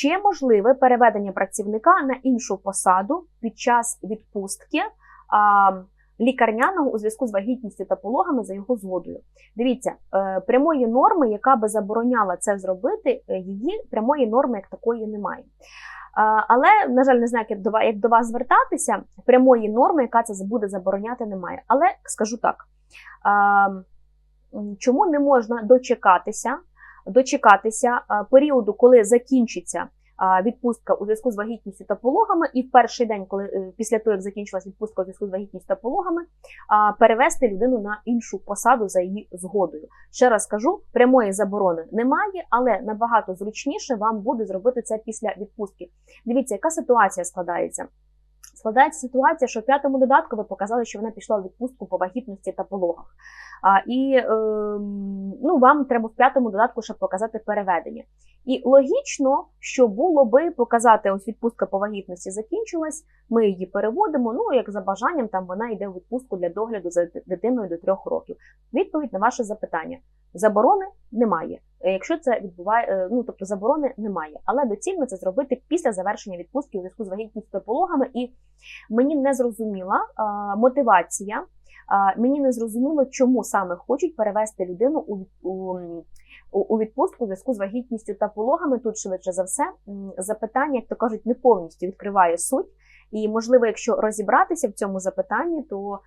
Чи можливе переведення працівника на іншу посаду під час відпустки а, лікарняного у зв'язку з вагітністю та пологами за його згодою? Дивіться, е, прямої норми, яка би забороняла це зробити, е, її прямої норми як такої немає. Але, на жаль, не знаю, як до, ва- як до вас звертатися. Прямої норми, яка це буде забороняти, немає. Але скажу так: чому не можна дочекатися, дочекатися періоду, коли закінчиться відпустка у зв'язку з вагітністю та пологами, і в перший день, коли е, після того, як закінчилась відпустка у зв'язку з вагітністю та пологами, перевести людину на іншу посаду за її згодою. Ще раз кажу, прямої заборони немає, але набагато зручніше вам буде зробити це після відпустки. Дивіться, яка ситуація складається. Складається ситуація, що в п'ятому додатку ви показали, що вона пішла у відпустку по вагітності та пологах. А, і е, ну, вам треба в п'ятому додатку ще показати переведення. І логічно, що було би показати, ось відпустка по вагітності закінчилась, ми її переводимо. Ну, як за бажанням, там вона йде у відпустку для догляду за дитиною до трьох років. Відповідь на ваше запитання: заборони немає. Е, Якщо це відбуває, е, ну тобто заборони немає, але доцільно це зробити після завершення відпустки у зв'язку з вагітністю пологами. І мені не зрозуміла мотивація. Мені не зрозуміло, чому саме хочуть перевести людину у, у, відпустку у зв'язку з вагітністю та пологами. Тут швидше за все запитання, як то кажуть, не повністю відкриває суть. І можливо, якщо розібратися в цьому запитанні, то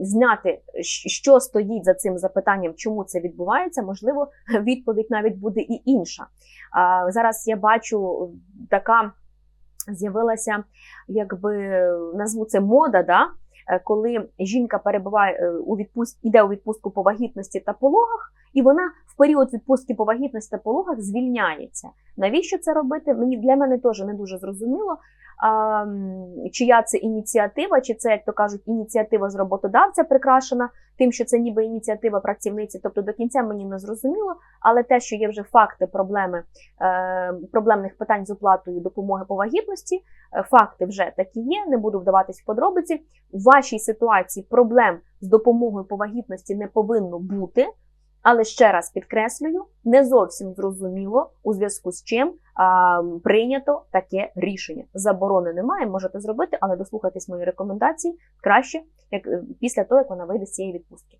зняти, що стоїть за цим запитанням, чому це відбувається, можливо, відповідь навіть буде і інша. Зараз я бачу така з'явилася, якби назву це мода, да? Е, коли жінка перебуває е, у відпустці, іде у відпустку по вагітності та пологах, і вона в період відпустки по вагітності та пологах звільняється. Навіщо це робити? Мені для мене теж не дуже зрозуміло. Чия це ініціатива, чи це, як то кажуть, ініціатива з роботодавця прикрашена тим, що це ніби ініціатива працівниці. Тобто до кінця мені не зрозуміло, але те, що є вже факти проблеми е, проблемних питань з оплатою допомоги по вагітності, е, факти вже такі є. Не буду вдаватись в подробиці. У вашій ситуації проблем з допомогою по вагітності не повинно бути. Але ще раз підкреслюю, не зовсім зрозуміло, у зв'язку з чим а, прийнято таке рішення. Заборони немає, можете зробити, але дослухайтесь мої рекомендації краще, як е, після того, як вона вийде з цієї відпустки.